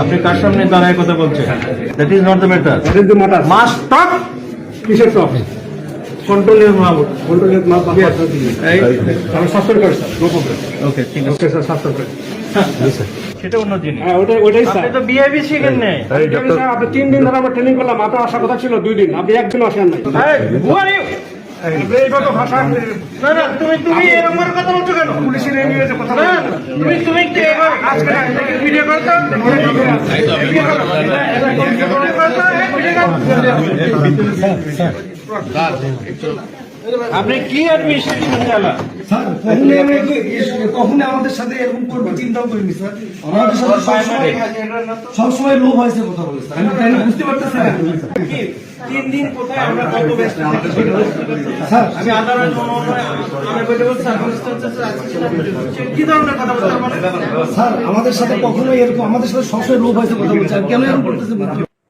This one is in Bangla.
আপনি কার সামনে দাঁড়ায় কথা বলছেন? That is not the matter কিন্তু মোটা মাস্ট টক কিসের top control your mouth control মাল এই? আমি সাসপেন্ড করি স্যার। নো প্রবলেম ওকে ঠিক আছে। ওকে স্যার সেটা অন্য জিনিস। হ্যাঁ ওটাই ওটাই স্যার। আপনি তো বিহেভি শিখেন নাই। স্যার, আপনি তিন দিন ধরে আমরা ট্রেনিং করলাম আপনার আসার কথা ছিল দুই দিন। আপনি একদিন আসেন নাই। এইভাবে ভাষা না না তুমি তুমি এরকম কথা বলছো কেন পুলিশের এঙ্গেজে কথা না তুমি তুমি কি এবার আজকে ভিডিও করতে আপনি কি কখনোই আমাদের সাথে এরকম করবে চিন্তাও করিনি স্যার। আমাদের সাথে সবসময় লোভ হয়েছে কথা বলে স্যার। আমি বুঝতে পারতেছি তিন দিন কোথায় আমরা কত ব্যস্ত আমি আদালত আমি বলতে বলছি কি ধরনের কথা বলতে স্যার আমাদের সাথে কখনোই এরকম আমাদের সাথে সবসময় লোভ হয়েছে কথা বলছে। কেন এরকম করতেছে?